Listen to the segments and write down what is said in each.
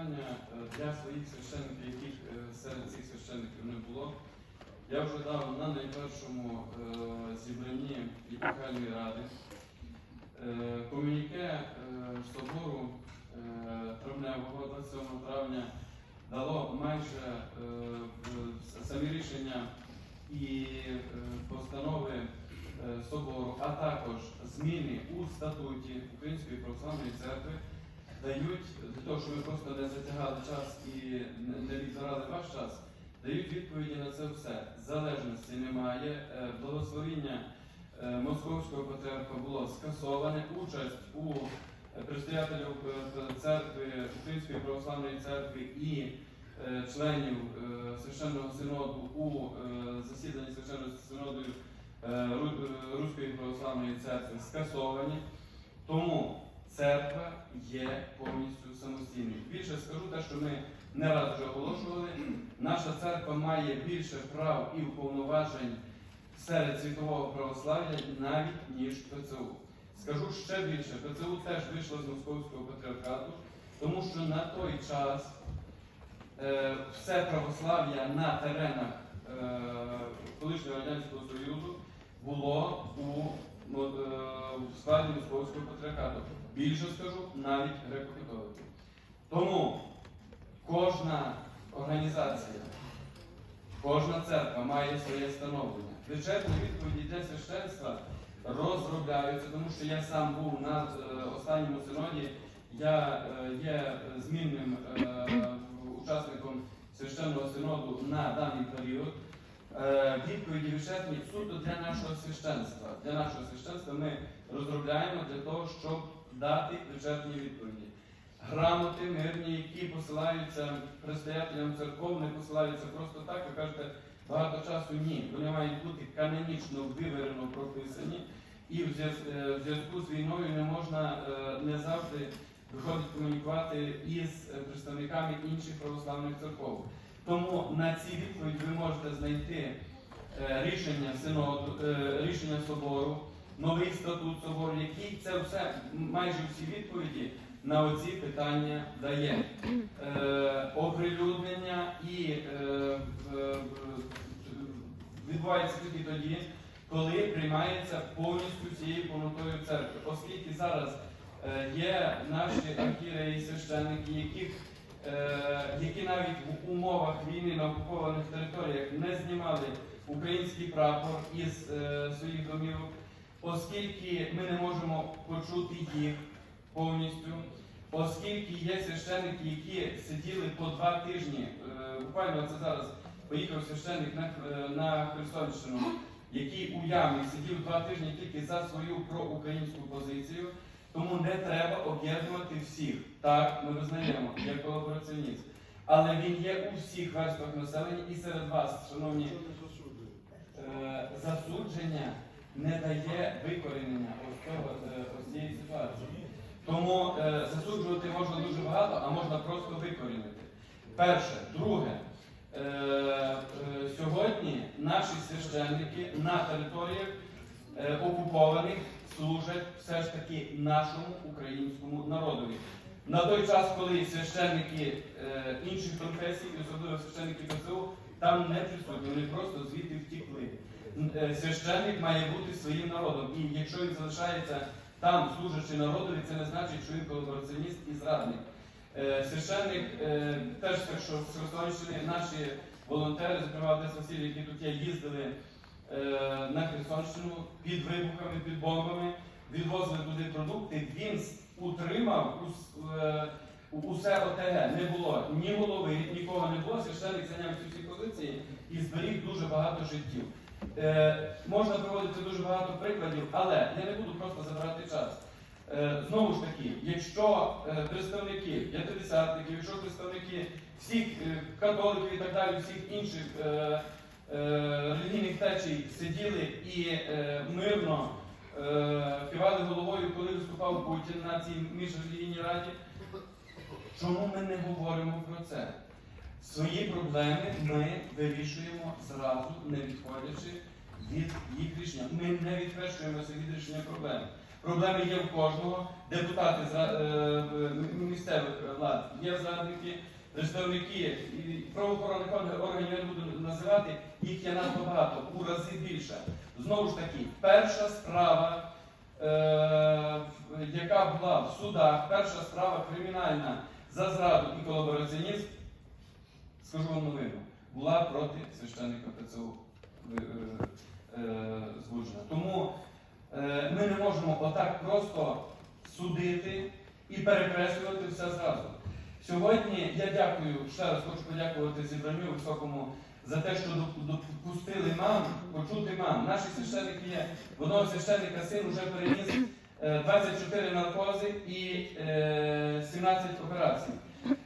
питання е, для своїх священників, яких е, серед цих священників не було. Я вже дав на найпершому е, зібранні єпархіальної ради е, комюніке е, собору травневого 27 травня дало майже самі рішення і постанови собору, а також зміни у статуті Української православної церкви дають для того, щоб ми просто не затягали час і не- відбирали ваш час, дають відповіді на це все. Залежності немає. Е, Благословіння е, Московського патріарха було скасоване. Участь у е, предстоятелів церкви Української православної церкви і членів священного синоду у засіданні священного синоду Ру- Руської православної церкви скасовані. Тому церква є повністю самостійною. Більше скажу те, що ми не раз вже оголошували. Наша церква має більше прав і уповноважень серед світового православ'я навіть ніж ПЦУ. Скажу ще більше, ПЦУ теж вийшло з московського патріархату, тому що на той час е, все православ'я на теренах е, колишнього Радянського Союзу було у, е, в складі московського патріархату. Більше скажу, навіть греко-католиків. Тому кожна організація, кожна церква має своє становлення. Бюджетні відповіді для священства розробляються, тому що я сам був на е, останньому синоді, я е, є змінним е, учасником священного синоду на даний період. Відповіді бюджетні суто для нашого священства. Для нашого священства ми розробляємо для того, щоб дати бюджетні відповіді. Грамоти мирні, які посилаються предстоятелям церков, не посилаються просто так, ви кажете, багато часу ні. Вони мають бути канонічно виверено прописані, і в е, зв'язку з війною не можна е, не завжди виходить комунікувати із представниками інших православних церков. Тому на ці відповіді ви можете знайти е, рішення синоду, рішення собору, новий статут собору, який це все майже всі відповіді на оці питання дає. Е, оприлюднення і е, в- відбувається тільки тоді, коли приймається повністю цією повнотою церкви, оскільки зараз е, є наші архіреї священники, яких е, які навіть в умовах війни на окупованих територіях не знімали український прапор із е, своїх домівок, оскільки ми не можемо почути їх повністю, оскільки є священники, які сиділи по два тижні, е, буквально це зараз поїхав священник на, на Херсонщину, який у ямі сидів два тижні тільки за свою проукраїнську позицію. Тому не треба об'єднувати всіх. Так, ми визнаємо як колабораціоніст. Але він є у всіх верствах населення і серед вас, шановні, е, засудження не дає викорінення ось цього е, ось цієї ситуації. Тому е, засуджувати можна дуже багато, а можна просто викорінити. Перше, друге. Е, е, сьогодні наші священники на територіях е, окупованих служать все ж таки нашому українському народові. На той час, коли священники е, інших конфесій, особливо священники ПЦУ, там не присутні, вони просто звідти втікли. Е, Священник має бути своїм народом. І якщо він залишається там, служачи народові, це не значить, що він колабораціоніст і зрадник. Е, Священник теж так, що з Херсонщини наші волонтери, зокрема Василій, які тут є, їздили на Херсонщину під вибухами, під бомбами, відвозили туди продукти. Він утримав е, усе ОТГ. Не було ні голови, нікого не було. Священник зайняв ці всі позиції і зберіг дуже багато життів. Е, можна приводити дуже багато прикладів, але я не буду просто забирати час. Е, Знову ж таки, якщо е, представники п'ятидесятників, якщо представники всіх е, католиків і так далі, всіх інших е, е, релігійних течій сиділи і е, мирно е, кивали головою, коли виступав Путін на цій міжрелігійній раді, чому ми не говоримо про це? Свої проблеми ми вирішуємо зразу, не відходячи від їх рішення. Ми не відхрещуємося від рішення проблем. Проблеми є в кожного. Депутати з е, місцевих влад є зрадники, представники правоохоронних органів я буду називати, їх є надто багато, у рази більше. Знову ж таки, перша справа, е, яка була в судах, перша справа кримінальна за зраду і колабораціонізм, скажу вам новину, була проти священника ПЦУ е, е, збуджена. Тому е, ми не можемо отак просто судити і перекреслювати все зразу. Сьогодні я дякую, ще раз хочу подякувати зібранню високому за те, що допустили мам, почути мам. Наші священники є. Одного священника син вже переніс е, 24 наркози і е, 17 операцій.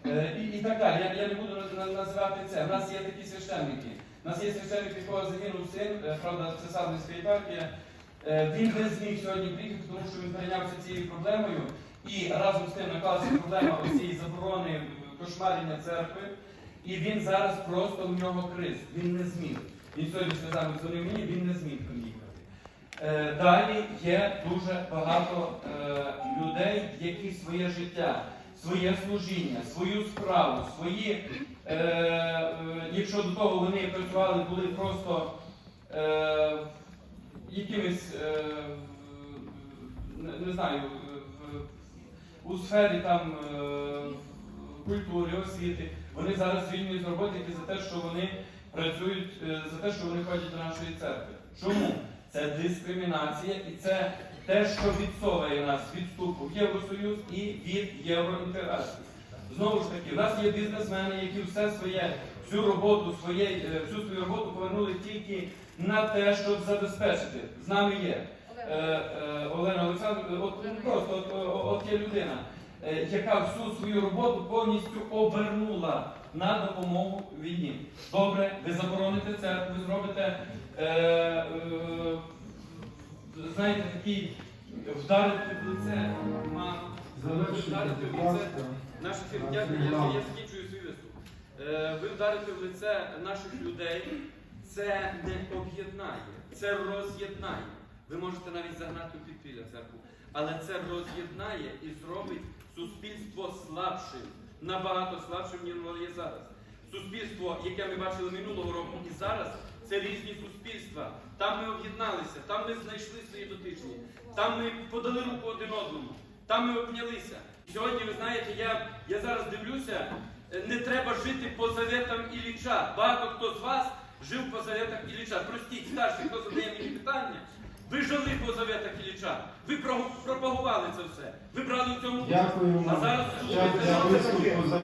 Е, І, і так далі. Я, я не буду на- на- називати це. У нас є такі священники. У нас є священник, якого загинув син, е, правда, це єпархія. Е, Він не зміг сьогодні приїхати, тому що він перейнявся цією проблемою. І разом з тим наклалася проблема цієї заборони кошмарення церкви. І він зараз просто в нього криз. Він не зміг. Він сьогодні сказав, дзвонив мені, він не зміг приїхати. Е, Далі є дуже багато е, людей, які своє життя, своє служіння, свою справу, свої, е, е, якщо до того вони працювали, були просто е, якимись, е, не, не знаю, у сфері там е, культури, освіти, вони зараз звільнені з роботи тільки за те, що вони працюють, е, за те, що вони ходять до нашої церкви. Чому? Це дискримінація і це те, що відсовує нас від вступу в Євросоюз і від євроінтеграції. Знову ж таки, в нас є бізнесмени, які все своє, всю роботу своє, е, всю свою роботу повернули тільки на те, щоб забезпечити. З нами є е, е, Олена Олександровна, от, просто от, от є людина, е, яка всю свою роботу повністю обернула на допомогу війні. Добре, ви забороните це, ви зробите, е, е, знаєте, такий вдарити в лице, вдарити в лице наших я, я, я, я закінчую свій виступ. Е, ви вдарите в лице наших людей, це не об'єднає, це роз'єднає. Ви можете навіть загнати у підпілля церкву, але це роз'єднає і зробить суспільство слабшим, набагато слабшим, ніж воно є зараз. Суспільство, яке ми бачили минулого року і зараз, це різні суспільства. Там ми об'єдналися, там ми знайшли свої дотичні, там ми подали руку один одному, там ми обнялися. Сьогодні, ви знаєте, я, я зараз дивлюся, е, не треба жити по заветам Ілліча. Багато хто з вас жив по заветах Ілліча. Простіть, старший, хто задає мені питання. Ви жили по заветах Ілліча. Ви пропагували це все. Ви брали в цьому. Дякую А зараз виступу